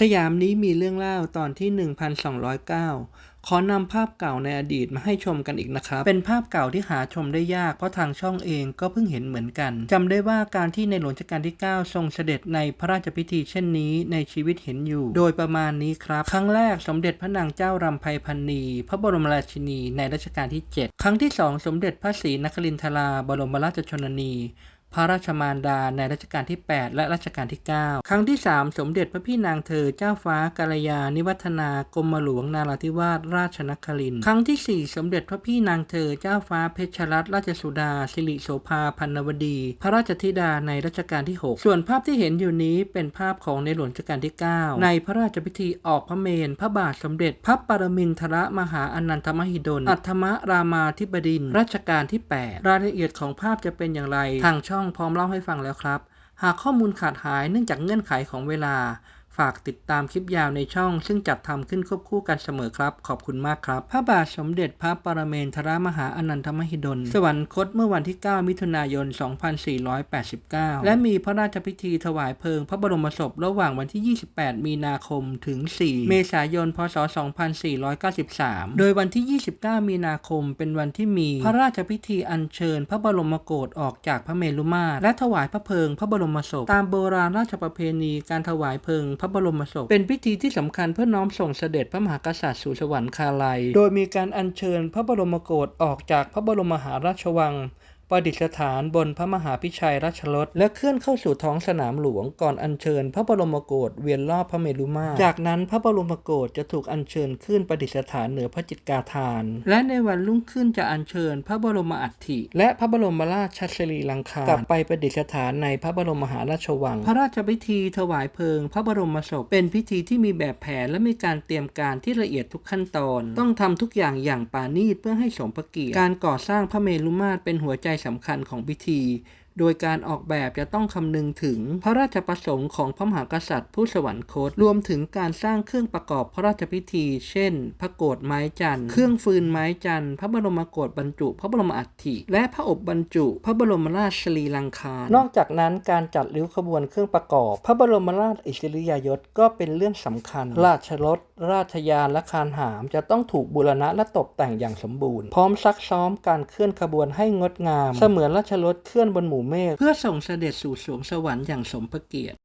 สยามนี้มีเรื่องเล่าตอนที่ 1209 ขอนำภาพเก่าในอดีตมาให้ชมกันอีกนะครับ เป็นภาพเก่าที่หาชมได้ยากเพราะทางช่องเองก็เพิ่งเห็นเหมือนกันจำได้ว่าการที่ในหลวงรัชกาลที่ 9 ทรงเสด็จในพระราชพิธีเช่นนี้ในชีวิตเห็นอยู่ โดยประมาณนี้ครับ ครั้งแรกสมเด็จพระนางเจ้ารำไพพันนี พระบรมราชินีในรัชกาลที่ 7 ครั้งที่ 2 สมเด็จพระศรีนครินทราบรมราชชนนี พระราชมารดาในรัชกาลที่ 8 และรัชกาลที่ 9 ครั้งที่ 3 สมเด็จพระพี่นางเธอเจ้าฟ้ากาลยานิวัฒนากรมหลวงนาราธิวาสราชนคริน ครั้งที่ 4 สมเด็จพระพี่นางเธอเจ้าฟ้าเพชรรัตนราชสุดา สิริโสภาพันนวดี พระราชธิดาในรัชกาลที่ 6 ส่วนภาพที่เห็นอยู่นี้เป็นภาพของในหลวงรัชกาลที่ 9 ในพระราชพิธีออกพระเมรุพระบาทสมเด็จพระปรมินทรมหาอนันทมหิดล อัฏฐมรามาธิบดินทรรัชกาลที่ 8 รายละเอียดของภาพจะเป็นอย่างไรทางช่องพร้อมเล่าให้ฟังแล้วครับ หากข้อมูลขาดหายเนื่องจากเงื่อนไขของเวลา ฝากติดตามคลิปยาวในช่อง ซึ่งจัดทำขึ้นควบคู่กันเสมอครับ ขอบคุณมากครับ พระบาทสมเด็จพระปรเมนทรมหาอนันทมหิดล สวรรคตเมื่อวันที่ 9 มิถุนายน 2489 และมีพระราชพิธีถวายเพลิงพระบรมศพระหว่างวันที่ 28 มีนาคมถึง 4 เมษายน พศ 2493 โดยวันที่ 29 มีนาคมเป็นวันที่มีพระราชพิธีอัญเชิญ พระบรมโกศออกจากพระเมรุมาตรและถวายพระเพลิงพระบรมศพตามโบราณราชประเพณีการถวายเพลิงพระบรมศพ เป็นพิธีที่สำคัญเพื่อน้อมส่งเสด็จพระมหากษัตริย์สู่สวรรคาลัย โดยมีการอัญเชิญพระบรมโกศออกจากพระบรมมหาราชวัง ประดิษฐานบนพระมหาพิชัยราชรถและเคลื่อนเข้าสู่ท้องสนามหลวงก่อนอัญเชิญ พระบรมโกศเวียนรอบพระเมรุมาตรจากนั้นพระบรมโกศจะถูกอัญเชิญขึ้นประดิษฐานเหนือพระจิตกาธาน และในวันรุ่งขึ้นจะอัญเชิญพระบรมอัฐิ และพระบรมราชสรีลังคารกลับไปประดิษฐานในพระบรมมหาราชวัง พระราชพิธีถวายเพลิง พระบรมศพเป็นพิธีที่มีแบบแผนและมีการเตรียมการที่ละเอียดทุกขั้นตอน ต้องทำทุกอย่างอย่างปาณีตเพื่อให้สมพระเกียรติการก่อสร้างพระเมรุมาตรเป็นหัวใจสำคัญของพิธี โดยการออกแบบจะต้องคำนึงถึงพระราชประสงค์ของพระมหากษัตริย์ผู้สวรรคต รวมถึงการสร้างเครื่องประกอบพระราชพิธี เช่น พระโกศไม้จันทร์ เครื่องฟืนไม้จันทร์ พระบรมโกศบรรจุ พระบรมอัฐิ และพระอบบรรจุ พระบรมราชสรีลังคารนอกจากนั้นการจัดริ้วขบวนเครื่องประกอบ พระบรมราชอิสริยยศก็เป็นเรื่องสำคัญ ราชรถ ราชยานและคานหามจะต้องถูกบูรณะและตกแต่งอย่างสมบูรณ์ พร้อมซักซ้อมการเคลื่อนขบวนให้งดงาม เสมือนราชรถเคลื่อนบนหมู่เมฆเพื่อส่งเสด็จสู่สวงสวรรค์อย่างสมพระเกียรติ